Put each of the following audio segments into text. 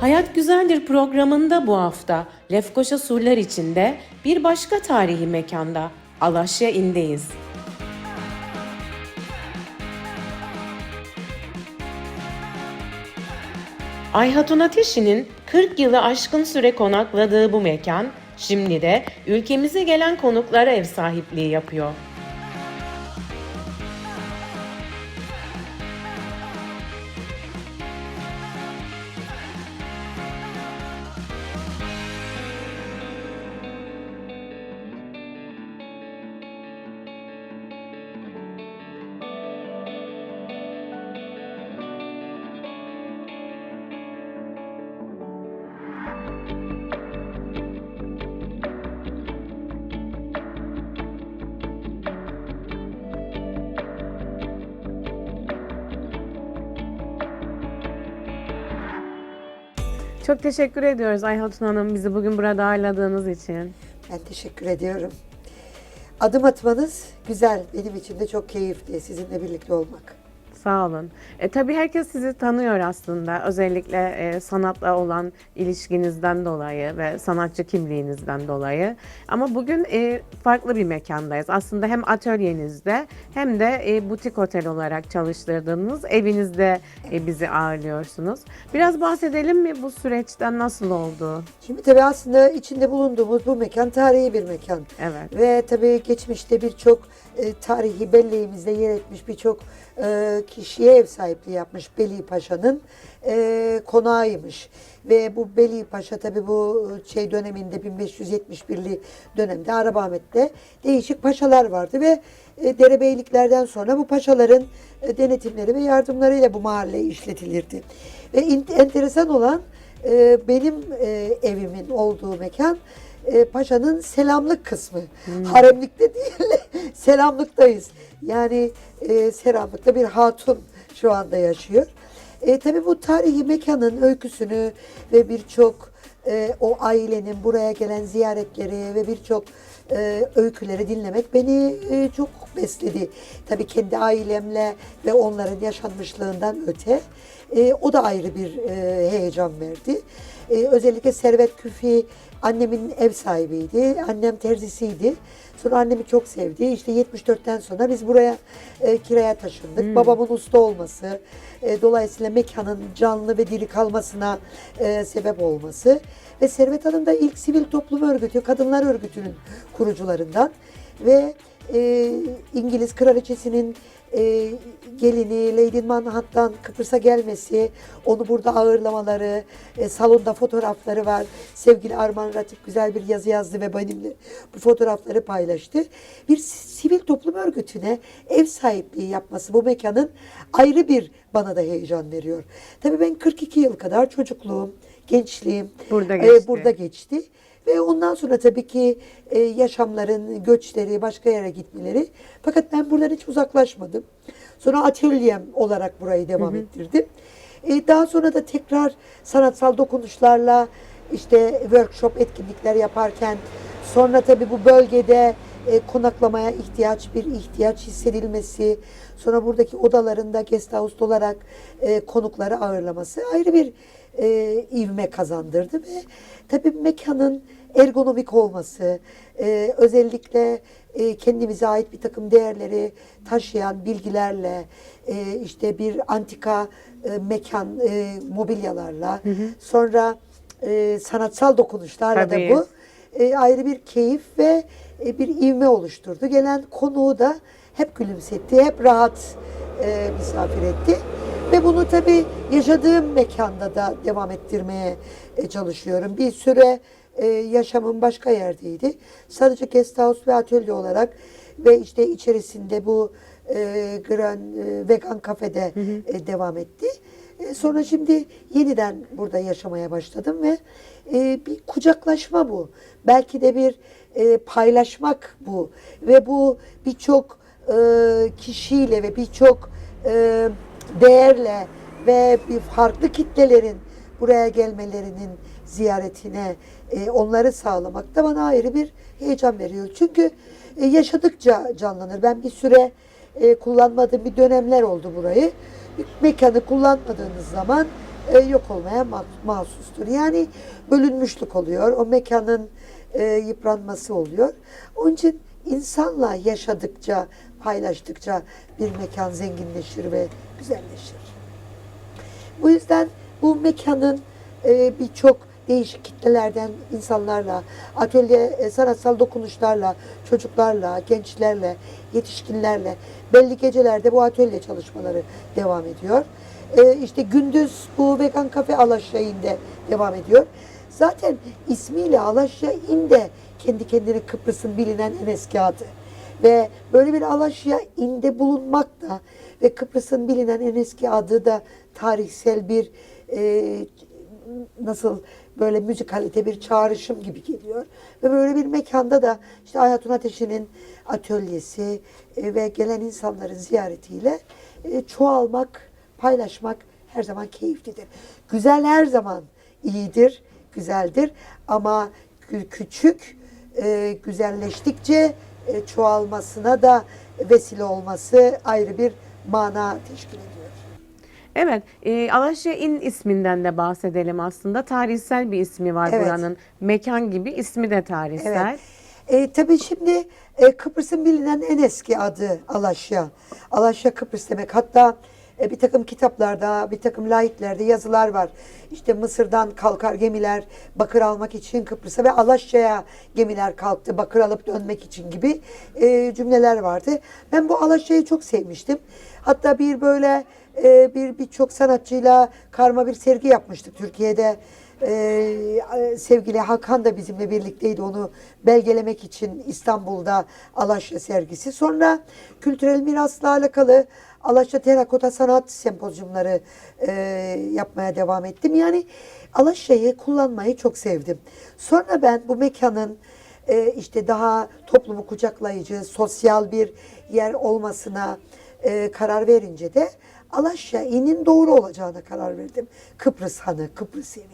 Hayat Güzeldir programında bu hafta Lefkoşa surlar içinde bir başka tarihi mekanda Alaşya İn'deyiz. Ayhatun Ateşi'nin 40 yılı aşkın süre konakladığı bu mekan şimdi de ülkemize gelen konuklara ev sahipliği yapıyor. Çok teşekkür ediyoruz Ayhatun Hanım bizi bugün burada ağırladığınız için. Ben teşekkür ediyorum. Adım atmanız güzel. Benim için de çok keyifli sizinle birlikte olmak. Sağ olun. E, tabii herkes sizi tanıyor aslında. Özellikle e, sanatla olan ilişkinizden dolayı ve sanatçı kimliğinizden dolayı. Ama bugün e, farklı bir mekandayız. Aslında hem atölyenizde hem de e, butik otel olarak çalıştırdığınız evinizde e, bizi ağırlıyorsunuz. Biraz bahsedelim mi bu süreçten nasıl oldu? Şimdi tabii aslında içinde bulunduğumuz bu mekan tarihi bir mekan. Evet. Ve tabii geçmişte birçok e, tarihi belleğimizde yer etmiş birçok e, kişiye ev sahipliği yapmış Beli Paşa'nın e, konağıymış. Ve bu Beli Paşa tabii bu şey döneminde 1571'li dönemde Arabahmet'te değişik paşalar vardı ve e, derebeyliklerden sonra bu paşaların e, denetimleri ve yardımlarıyla bu mahalle işletilirdi. Ve in- enteresan olan e, benim e, evimin olduğu mekan e, paşanın selamlık kısmı. Haremlikte değil, selamlıktayız. Yani e, selamlıkta bir hatun şu anda yaşıyor. E, tabii bu tarihi mekanın öyküsünü ve birçok e, o ailenin buraya gelen ziyaretleri ve birçok e, öyküleri dinlemek beni e, çok besledi. Tabii kendi ailemle ve onların yaşanmışlığından öte e, o da ayrı bir e, heyecan verdi. E, özellikle Servet Küfi annemin ev sahibiydi. Annem terzisiydi. Sonra annemi çok sevdi. İşte 74'ten sonra biz buraya e, kiraya taşındık. Babamın usta olması, e, dolayısıyla mekanın canlı ve diri kalmasına e, sebep olması ve Servet Hanım da ilk sivil toplum örgütü, kadınlar örgütünün kurucularından ve e, İngiliz kraliçesinin e, gelini Lady Manhattan Kıbrıs'a gelmesi, onu burada ağırlamaları, e, salonda fotoğrafları var. Sevgili Arman Ratif güzel bir yazı yazdı ve benimle bu fotoğrafları paylaştı. Bir sivil toplum örgütüne ev sahipliği yapması bu mekanın ayrı bir bana da heyecan veriyor. Tabii ben 42 yıl kadar çocukluğum, gençliğim Burada e, geçti. burada geçti. Ve ondan sonra tabii ki e, yaşamların, göçleri, başka yere gitmeleri. Fakat ben buradan hiç uzaklaşmadım. Sonra atölyem olarak burayı devam ettirdim. E, daha sonra da tekrar sanatsal dokunuşlarla işte workshop etkinlikler yaparken sonra tabii bu bölgede e, konaklamaya ihtiyaç bir ihtiyaç hissedilmesi sonra buradaki odalarında guest house olarak e, konukları ağırlaması ayrı bir e, ivme kazandırdı ve tabii mekanın ergonomik olması, e, özellikle e, kendimize ait bir takım değerleri taşıyan bilgilerle, e, işte bir antika e, mekan e, mobilyalarla, sonra e, sanatsal dokunuşlarla Tabii. da bu e, ayrı bir keyif ve e, bir ivme oluşturdu. Gelen konuğu da hep gülümsetti, hep rahat e, misafir etti. Ve bunu tabii yaşadığım mekanda da devam ettirmeye e, çalışıyorum. Bir süre e, yaşamım başka yerdeydi. Sadece guest house ve atölye olarak ve işte içerisinde bu e, Gran e, Vegan Kafede e, devam etti. E, sonra şimdi yeniden burada yaşamaya başladım ve e, bir kucaklaşma bu. Belki de bir e, paylaşmak bu. Ve bu birçok e, kişiyle ve birçok e, değerle ve bir farklı kitlelerin buraya gelmelerinin ziyaretine e, onları sağlamak da bana ayrı bir heyecan veriyor. Çünkü e, yaşadıkça canlanır. Ben bir süre e, kullanmadığım bir dönemler oldu burayı. Mekanı kullanmadığınız zaman e, yok olmaya ma- mahsustur. Yani bölünmüşlük oluyor. O mekanın e, yıpranması oluyor. Onun için insanla yaşadıkça, paylaştıkça bir mekan zenginleşir ve güzelleşir. Bu yüzden bu mekanın e, birçok değişik kitlelerden insanlarla, atölye e, sanatsal dokunuşlarla, çocuklarla, gençlerle, yetişkinlerle belli gecelerde bu atölye çalışmaları devam ediyor. E, işte gündüz bu vegan kafe Alaşya İn'de devam ediyor. Zaten ismiyle Alaşya kendi kendine Kıbrıs'ın bilinen en eski adı. Ve böyle bir Alaşya inde bulunmak da ve Kıbrıs'ın bilinen en eski adı da tarihsel bir e, nasıl böyle müzikalite bir çağrışım gibi geliyor. Ve böyle bir mekanda da işte Ayatun Ateşi'nin atölyesi e, ve gelen insanların ziyaretiyle e, çoğalmak, paylaşmak her zaman keyiflidir. Güzel her zaman iyidir, güzeldir ama kü- küçük e, güzelleştikçe e, çoğalmasına da vesile olması ayrı bir mana teşkil ediyor. Evet, e, Alaşya İn isminden de bahsedelim aslında. Tarihsel bir ismi var Evet. buranın. Mekan gibi ismi de tarihsel. Evet. E, tabii şimdi e, Kıbrıs'ın bilinen en eski adı Alaşya. Alaşya Kıbrıs demek. Hatta e, bir takım kitaplarda, bir takım layitlerde yazılar var. İşte Mısır'dan kalkar gemiler bakır almak için Kıbrıs'a ve Alaşya'ya gemiler kalktı bakır alıp dönmek için gibi e, cümleler vardı. Ben bu Alaşya'yı çok sevmiştim. Hatta bir böyle e, bir birçok sanatçıyla karma bir sergi yapmıştık Türkiye'de. Ee, sevgili Hakan da bizimle birlikteydi onu belgelemek için İstanbul'da Alaşya sergisi. Sonra kültürel mirasla alakalı Alaşya Terakota Sanat Sempozyumları e, yapmaya devam ettim. Yani Alaşya'yı kullanmayı çok sevdim. Sonra ben bu mekanın e, işte daha toplumu kucaklayıcı, sosyal bir yer olmasına e, karar verince de Alaşya İ'nin doğru olacağına karar verdim. Kıbrıs Hanı, Kıbrıs Evi.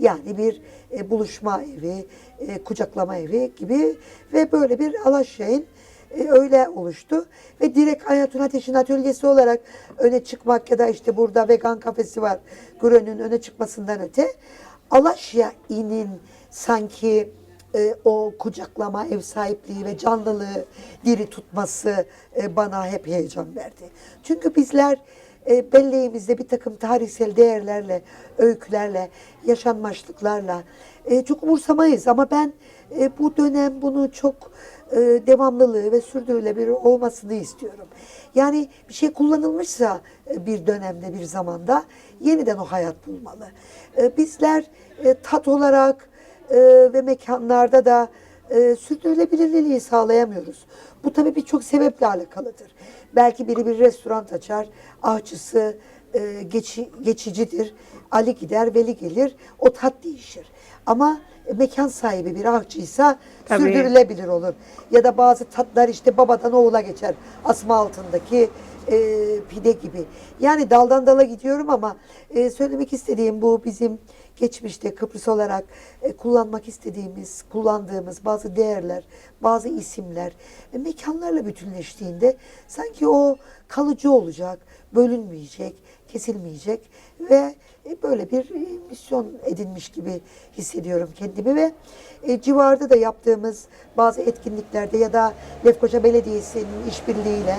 Yani bir e, buluşma evi, e, kucaklama evi gibi ve böyle bir Alaşya İn e, öyle oluştu. Ve direkt Ayatun Ateş'in atölyesi olarak öne çıkmak ya da işte burada vegan kafesi var. Grön'ün öne çıkmasından öte Alaşya İ'nin sanki e, o kucaklama, ev sahipliği ve canlılığı diri tutması e, bana hep heyecan verdi. Çünkü bizler e, belleğimizde bir takım tarihsel değerlerle, öykülerle, yaşanmışlıklarla e, çok umursamayız. Ama ben e, bu dönem bunu çok e, devamlılığı ve sürdürülebilir olmasını istiyorum. Yani bir şey kullanılmışsa e, bir dönemde, bir zamanda yeniden o hayat bulmalı. E, bizler e, tat olarak, e, ve mekanlarda da e, sürdürülebilirliği sağlayamıyoruz. Bu tabii birçok sebeple alakalıdır. Belki biri bir restoran açar, ahçısı e, geçi, geçicidir. Ali gider, Veli gelir, o tat değişir. Ama mekan sahibi bir ahçıysa Tabii. sürdürülebilir olur. Ya da bazı tatlar işte babadan oğula geçer. Asma altındaki e, pide gibi. Yani daldan dala gidiyorum ama e, söylemek istediğim bu bizim geçmişte Kıbrıs olarak e, kullanmak istediğimiz, kullandığımız bazı değerler, bazı isimler e, mekanlarla bütünleştiğinde sanki o kalıcı olacak, bölünmeyecek, kesilmeyecek ve e, böyle bir misyon edinmiş gibi hissediyorum kendimi ve civarda da yaptığımız bazı etkinliklerde ya da Lefkoşa Belediyesi'nin işbirliğiyle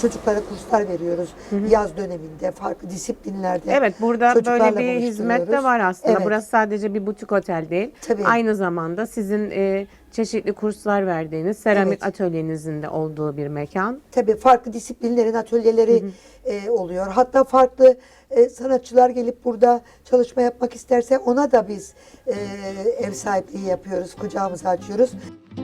çocuklara kurslar veriyoruz yaz döneminde farklı disiplinlerde. Evet burada böyle bir hizmet de var aslında. Evet. Burası sadece bir butik otel değil. Tabii. Aynı zamanda sizin e, çeşitli kurslar verdiğiniz seramik Evet. atölyenizin de olduğu bir mekan. Tabii farklı disiplinlerin atölyeleri e, oluyor. Hatta farklı e, sanatçılar gelip burada çalışma yapmak isterse ona da biz e, ev sahipliği yapıyoruz, kucağımızı açıyoruz. Peki biraz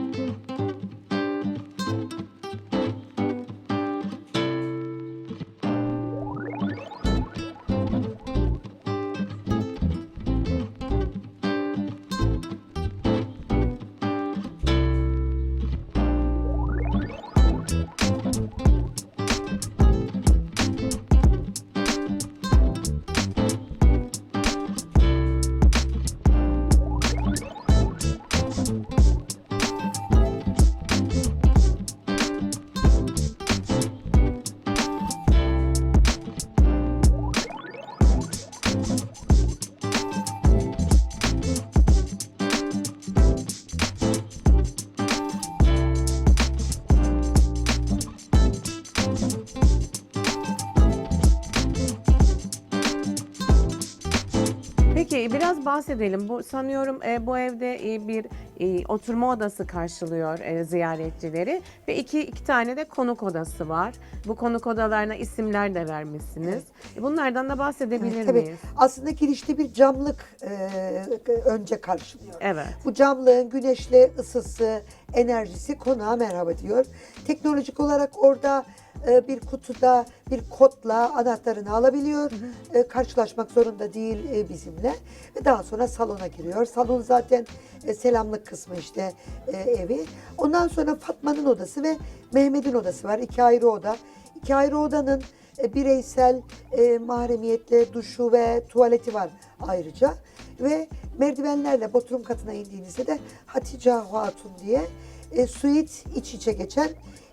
bahsedelim. Bu sanıyorum e, bu evde e, bir e, oturma odası karşılıyor e, ziyaretçileri ve iki iki tane de konuk odası var. Bu konuk odalarına isimler de vermişsiniz. E, Bunlardan da bahsedebilir Evet, tabii. miyiz? Aslında girişte bir camlık e, önce karşılıyor. Evet. Bu camlığın güneşli ısısı, enerjisi konağa merhaba diyor. Teknolojik olarak orada e, bir kutuda bir kodla anahtarını alabiliyor. E, karşılaşmak zorunda değil e, bizimle. Ve daha sonra salona giriyor. Salon zaten e, selamlık kısmı işte e, evi. Ondan sonra Fatma'nın odası ve Mehmet'in odası var. İki ayrı oda. İki ayrı odanın e, bireysel e, mahremiyetle duşu ve tuvaleti var ayrıca. Ve merdivenlerle Bodrum katına indiğinizde de Hatice Hatun diye e, suite iç içe geçen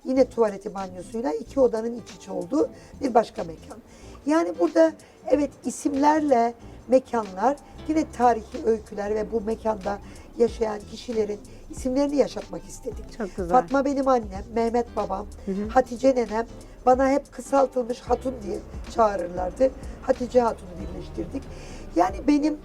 yine tuvaleti banyosuyla iki odanın iç içe olduğu bir başka mekan. Yani burada evet isimlerle mekanlar yine tarihi öyküler ve bu mekanda yaşayan kişilerin isimlerini yaşatmak istedik. Çok güzel. Fatma benim annem, Mehmet babam, Hatice nenem bana hep kısaltılmış Hatun diye çağırırlardı. Hatice Hatun'u birleştirdik. Yani benim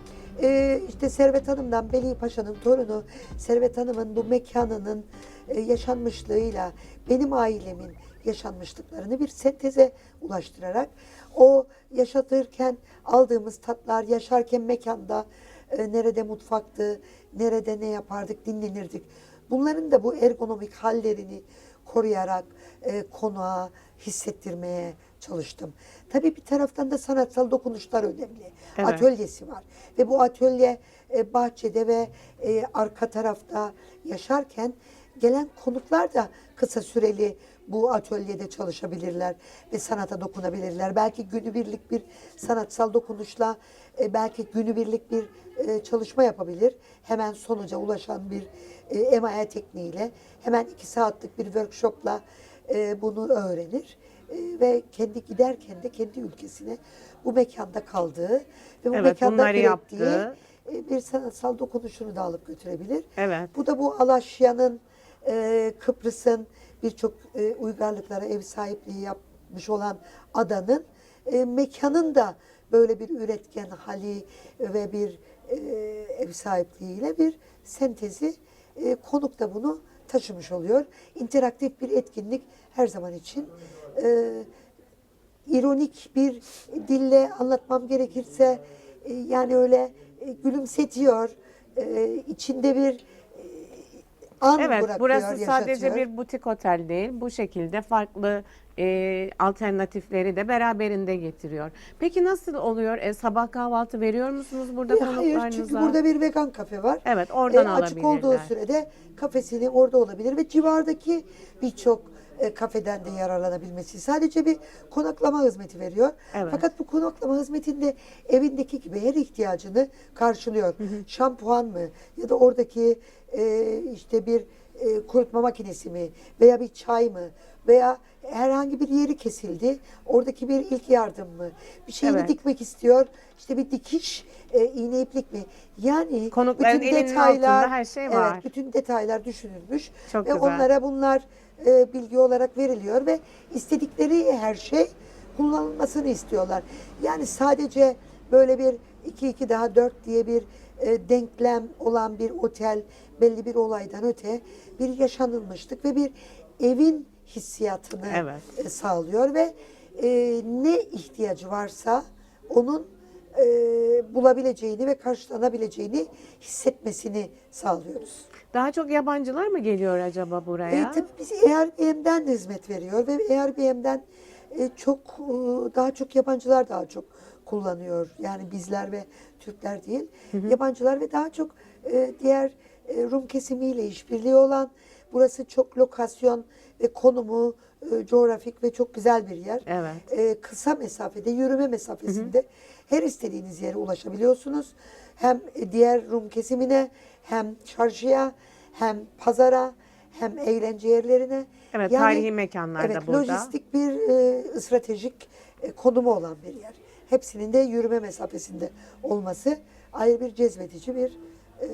e, işte Servet Hanım'dan Beli Paşa'nın torunu Servet Hanım'ın bu mekanının yaşanmışlığıyla benim ailemin yaşanmışlıklarını bir senteze ulaştırarak o yaşatırken aldığımız tatlar, yaşarken mekanda e, nerede mutfaktı, nerede ne yapardık, dinlenirdik. Bunların da bu ergonomik hallerini koruyarak e, konuğa hissettirmeye çalıştım. Tabii bir taraftan da sanatsal dokunuşlar önemli. Evet. Atölyesi var ve bu atölye e, bahçede ve e, arka tarafta yaşarken gelen konuklar da kısa süreli bu atölyede çalışabilirler ve sanata dokunabilirler. Belki günübirlik bir sanatsal dokunuşla e, belki günübirlik bir e, çalışma yapabilir. Hemen sonuca ulaşan bir e, emaye tekniğiyle hemen iki saatlik bir workshopla e, bunu öğrenir E, ve kendi giderken de kendi ülkesine bu mekanda kaldığı ve bu Evet, mekanda ürettiği yaptı. e, bir sanatsal dokunuşunu da alıp götürebilir. Evet. Bu da bu Alaşya'nın, e, Kıbrıs'ın birçok e, uygarlıklara ev sahipliği yapmış olan adanın e, mekanın da böyle bir üretken hali ve bir e, ev sahipliğiyle bir sentezi e, konuk da bunu taşımış oluyor. İnteraktif bir etkinlik her zaman için. E, ironik bir dille anlatmam gerekirse e, yani öyle e, gülümsetiyor. E, içinde bir an Evet, bırakıyor, burası sadece yaşatıyor. bir butik otel değil. Bu şekilde farklı e, alternatifleri de beraberinde getiriyor. Peki nasıl oluyor? E, sabah kahvaltı veriyor musunuz burada E, Hayır konuklarınıza? çünkü burada bir vegan kafe var. Evet, oradan E, Açık olduğu alabilirler. sürede kafesini orada olabilir ve civardaki birçok e, kafeden de yararlanabilmesi. Sadece bir konaklama hizmeti veriyor. Evet. Fakat bu konaklama hizmetinde evindeki gibi her ihtiyacını karşılıyor. Şampuan mı ya da oradaki e, işte bir e, kurutma makinesi mi veya bir çay mı veya herhangi bir yeri kesildi. Oradaki bir ilk yardım mı? Bir şeyini Evet. dikmek istiyor. İşte bir dikiş, e, iğne iplik mi? Yani Konukların bütün elinin detaylar, altında her şey var. Evet, bütün detaylar düşünülmüş Çok ve güzel. onlara bunlar e, bilgi olarak veriliyor ve istedikleri her şey kullanılmasını istiyorlar. Yani sadece böyle bir 2 2 daha 4 diye bir e, denklem olan bir otel belli bir olaydan öte bir yaşanılmışlık ve bir evin hissiyatını Evet. e, sağlıyor ve e, ne ihtiyacı varsa onun e, bulabileceğini ve karşılanabileceğini hissetmesini sağlıyoruz. Daha çok yabancılar mı geliyor acaba buraya? E, tabii biz Airbnb'den de hizmet veriyor ve Airbnb'den e, çok e, daha çok yabancılar daha çok kullanıyor. Yani bizler ve Türkler değil. Yabancılar ve daha çok e, diğer e, Rum kesimiyle işbirliği olan burası çok lokasyon ve konumu e, coğrafik ve çok güzel bir yer. Evet. E, kısa mesafede, yürüme mesafesinde her istediğiniz yere ulaşabiliyorsunuz. Hem diğer Rum kesimine, hem çarşıya, hem pazara, hem eğlence yerlerine. Evet, tarihi mekanlar da evet, burada. Lojistik bir e, stratejik e, konumu olan bir yer. Hepsinin de yürüme mesafesinde olması ayrı bir cezbedici bir e,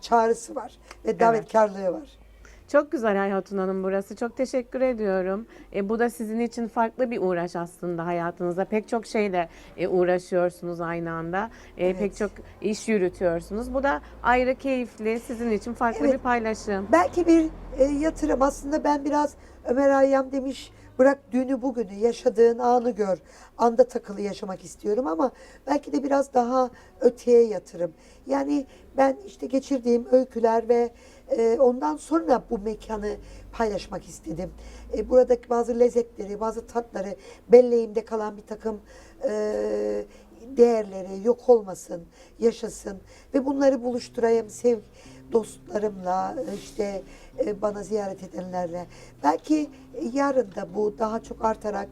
çağrısı var ve davetkarlığı var. Çok güzel Hayatun Hanım burası. Çok teşekkür ediyorum. E, bu da sizin için farklı bir uğraş aslında hayatınızda. Pek çok şeyle e, uğraşıyorsunuz aynı anda. E, Evet. Pek çok iş yürütüyorsunuz. Bu da ayrı keyifli, sizin için farklı Evet. bir paylaşım. Belki bir e, yatırım aslında ben biraz Ömer Hayyam demiş bırak dünü bugünü yaşadığın anı gör. Anda takılı yaşamak istiyorum ama belki de biraz daha öteye yatırım. Yani ben işte geçirdiğim öyküler ve e, ondan sonra bu mekanı paylaşmak istedim. E, buradaki bazı lezzetleri, bazı tatları, belleğimde kalan bir takım e, değerleri yok olmasın, yaşasın ve bunları buluşturayım sev dostlarımla işte e, bana ziyaret edenlerle. Belki yarın da bu daha çok artarak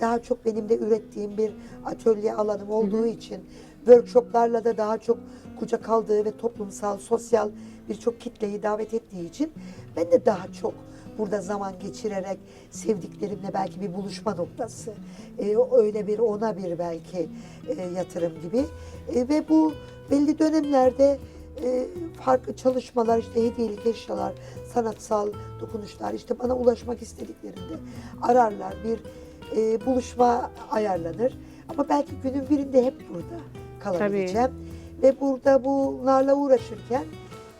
daha çok benim de ürettiğim bir atölye alanım olduğu için workshoplarla da daha çok kucak aldığı ve toplumsal, sosyal birçok kitleyi davet ettiği için ben de daha çok burada zaman geçirerek sevdiklerimle belki bir buluşma noktası. E, öyle bir ona bir belki e, yatırım gibi. E, ve bu belli dönemlerde e, farklı çalışmalar işte hediyelik eşyalar, sanatsal dokunuşlar işte bana ulaşmak istediklerinde ararlar bir e, buluşma ayarlanır. Ama belki günün birinde hep burada kalabileceğim. Ve burada bunlarla uğraşırken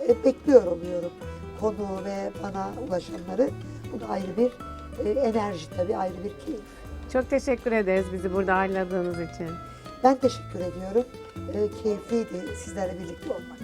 e, bekliyor oluyorum konuğu ve bana ulaşanları. Bu da ayrı bir e, enerji tabii, ayrı bir keyif. Çok teşekkür ederiz bizi burada ağırladığınız için. Ben teşekkür ediyorum. E, keyifliydi sizlerle birlikte olmak.